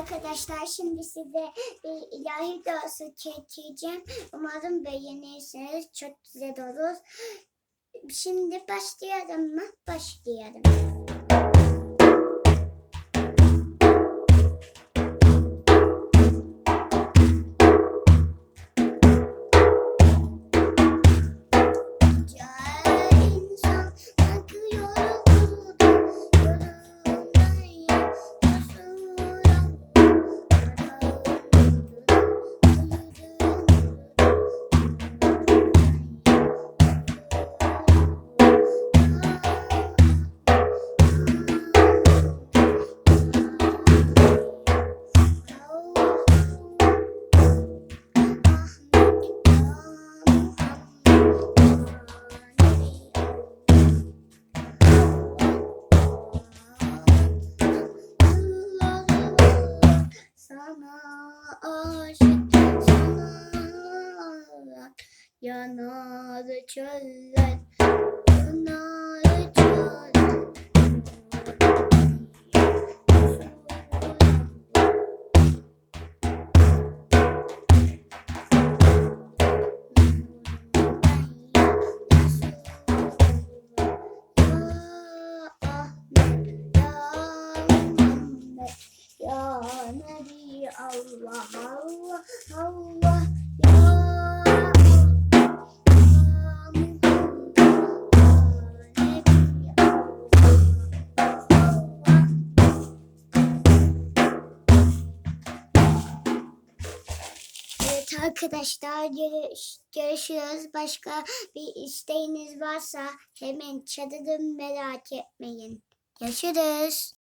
Arkadaşlar şimdi size bir ilahi doğası çekeceğim. Umarım beğenirsiniz. Çok güzel olur. Şimdi başlayalım mı? Başlayalım. Sana aşık sana yanar çöller yanar Allah Allah Allah Evet arkadaşlar görüş, görüşürüz. Başka bir isteğiniz varsa hemen çadırın merak etmeyin. Görüşürüz.